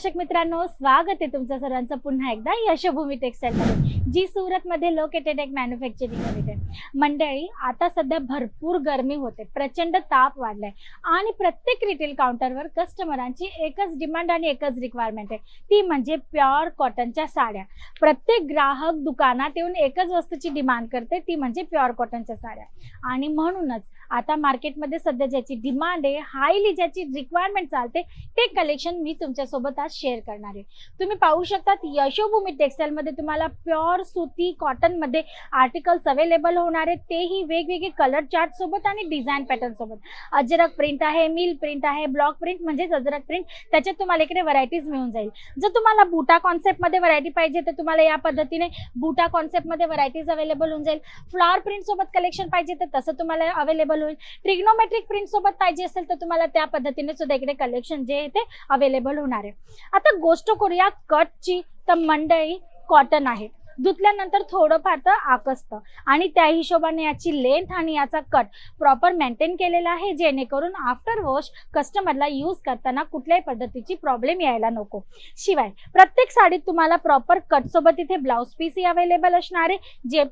दर्शक मित्रांनो स्वागत आहे तुमचं सर्वांचं. पुन्हा एकदा यशभूमी टेक्सटाईलमध्ये जी सुरतमध्ये लोकेटेड एक मॅन्युफॅक्चरिंग युनिट आहे मंडळी आता सध्या भरपूर गरमी होते. प्रचंड ताप वाढलाय. आणि प्रत्येक रिटेल काउंटरवर कस्टमरांची एकच डिमांड आणि एकच रिक्वायरमेंट आहे. ती म्हणजे प्युअर कॉटनच्या साड्या. प्रत्येक ग्राहक दुकानात येऊन एकच वस्तूची डिमांड करते ती म्हणजे प्युअर कॉटनच्या साड्या. आणि म्हणूनच आता मार्केटमध्ये सध्या ज्याची डिमांड आहे हायली ज्याची रिक्वायरमेंट चालते ते कलेक्शन मी तुमच्यासोबत आज शेअर करणार आहे. तुम्ही पाहू शकतात यशोभूमी टेक्सटाईलमध्ये तुम्हाला प्युअर सुती कॉटनमध्ये आर्टिकल्स अवेलेबल होणार आहेत. तेही वेगवेगळे कलर चार्ट सोबत आणि डिझाईन पॅटर्न सोबत. अजरक प्रिंट आहे मिल प्रिंट आहे ब्लॉक प्रिंट म्हणजेच अजरक प्रिंट त्याच्यात तुम्हाला इकडे व्हरायटीज मिळून जाईल. जर तुम्हाला बुटा कॉन्सेप्टमध्ये व्हरायटी पाहिजे तर तुम्हाला या पद्धतीने बुटा कॉन्सेप्टमध्ये व्हरायटीज अवेलेबल होऊन जाईल. फ्लॉवर प्रिंट सोबत कलेक्शन पाहिजे तर तसं तुम्हाला अवेलेबल होईल. ट्रिग्नोमेट्रिक प्रिंट सोबत पाहिजे असेल तर तुम्हाला त्या पद्धतीने सुद्धा इकडे कलेक्शन जे आहे ते अवेलेबल होणार आहे. आता गोष्ट करूया कटची तर मंडळी कॉटन आहे. धुतल्यानंतर थोडंफार तर आकसतं. आणि त्या हिशोबाने याची लेंथ आणि याचा कट प्रॉपर मेंटेन केलेला आहे जेणेकरून आफ्टर वॉश कस्टमरला यूज करताना कुठल्याही पद्धतीची प्रॉब्लेम यायला नको. शिवाय प्रत्येक साडीत तुम्हाला प्रॉपर कटसोबत इथे ब्लाऊज पीसही अवेलेबल असणार आहे जे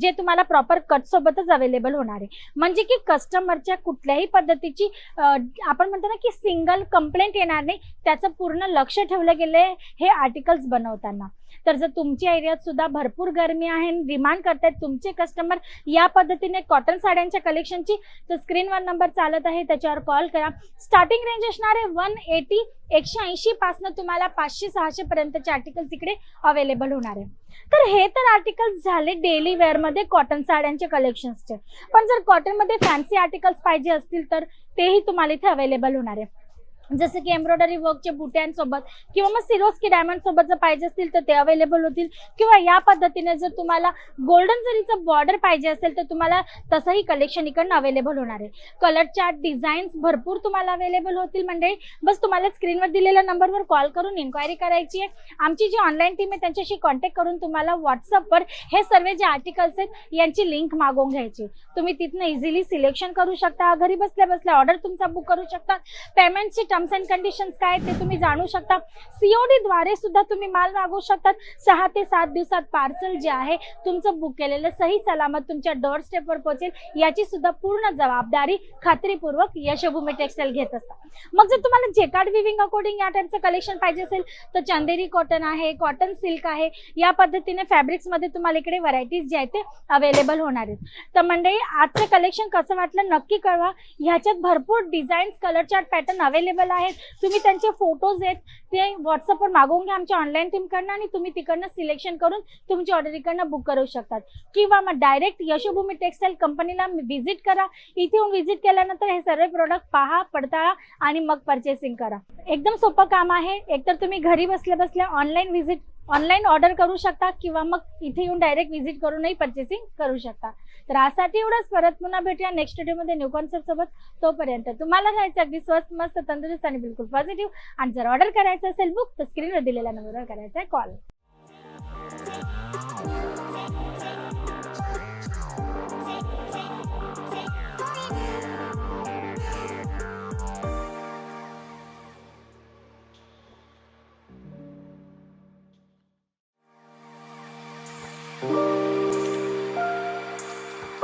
जे तुम्हाला प्रॉपर कटसोबतच अवेलेबल होणार आहे. म्हणजे की कस्टमरच्या कुठल्याही पद्धतीची आपण म्हणतो ना की सिंगल कंप्लेंट येणार नाही त्याचं पूर्ण लक्ष ठेवलं गेलं हे आर्टिकल्स बनवताना. तर जर तुमच्या एरियात सुद्धा भरपूर गरमी आहे डिमांड करतायत तुमचे कस्टमर या पद्धतीने कॉटन साड्यांच्या कलेक्शनची तर स्क्रीनवर नंबर चालत आहे त्याच्यावर कॉल करा. स्टार्टिंग रेंज असणार आहे वन एटी एकशे ऐंशी पासनं तुम्हाला पाचशे सहाशे पर्यंतचे आर्टिकल्स इकडे अवेलेबल होणार आहे. तर हे तर आर्टिकल्स झाले डेली वेअरमध्ये कॉटन साड्यांचे कलेक्शन्सचे पण जर कॉटनमध्ये फॅन्सी आर्टिकल्स पाहिजे असतील तर तेही तुम्हाला इथे अवेलेबल होणार आहे. जसं की एम्ब्रॉयडरी वर्कच्या बुट्यांसोबत किंवा मग सिरोस्की डायमंड सोबत जर पाहिजे असतील तर ते अवेलेबल होतील. किंवा या पद्धतीने जर तुम्हाला गोल्डन जरीचं बॉर्डर पाहिजे असेल तर तुम्हाला तसंही कलेक्शन इकडनं अवेलेबल होणार आहे. कलर चार्ट डिझाईन्स भरपूर तुम्हाला अवेलेबल होतील म्हणजे बस तुम्हाला स्क्रीनवर दिलेल्या नंबरवर कॉल करून इन्क्वायरी करायची आहे. आमची जी ऑनलाईन टीम आहे त्यांच्याशी कॉन्टॅक्ट करून तुम्हाला व्हॉट्सअपवर हे सर्व जे आर्टिकल्स आहेत यांची लिंक मागवून घ्यायची तुम्ही तिथनं इझिली सिलेक्शन करू शकता. घरी बसल्या बसल्या ऑर्डर तुमचा बुक करू शकता. पेमेंटची टर्म्स अँड कंडिशन्स काय ते तुम्ही जाणू शकता. सीओडी द्वारे सुद्धा तुम्ही माल मागवू शकतात. सहा ते सात दिवसात पार्सल जे आहे तुमचं बुक केलेलं सही सलामत तुमच्या डोअर स्टेपवर पोहोचेल. याची सुद्धा पूर्ण जबाबदारी खात्रीपूर्वक यशभूमी टेक्सटाईल घेत असतात. मग जर तुम्हाला जेकार्ड विविंग अकॉर्डिंग या टाईपचं कलेक्शन पाहिजे असेल तर चंदेरी कॉटन आहे कॉटन सिल्क आहे. या पद्धतीने फॅब्रिक्समध्ये तुम्हाला इकडे व्हरायटीज जे आहेत ते अवेलेबल होणार आहेत. तर मंडळी आजचं कलेक्शन कसं वाटलं नक्की कळवा. ह्याच्यात भरपूर designs colour chart pattern available आहेत. तुम्ही त्यांचे फोटोज आहेत ते व्हॉट्सअपवर मागवून घ्या आमच्या ऑनलाईन टीमकडनं आणि तुम्ही तिकडनं सिलेक्शन करून तुमची ऑर्डर इकडनं बुक करू शकतात. किंवा मग डायरेक्ट यशोभूमी टेक्सटाईल कंपनीला व्हिजिट करा. इथे येऊन व्हिजिट केल्यानंतर हे सर्व प्रोडक्ट पहा पडताळा आणि मग परचेसिंग करा. एकदम सोपं काम आहे. एकतर तुम्ही घरी बसल्या बसल्या ऑनलाईन व्हिजिट ऑनलाईन ऑर्डर करू शकता किंवा मग इथे येऊन डायरेक्ट व्हिजिट करूनही परचेसिंग करू शकता. तर आजसाठी एवढंच. परत पुन्हा भेटूया नेक्स्ट व्हिडिओमध्ये न्यू कॉन्सेप्ट सोबत. तोपर्यंत तुम्हाला राहायचं अगदी स्वस्त मस्त तंदुरुस्त आणि बिलकुल पॉझिटिव्ह आणि जर ऑर्डर करायचं असेल बुक तर स्क्रीनवर दिलेल्या नंबरवर करायचा आहे. कॉल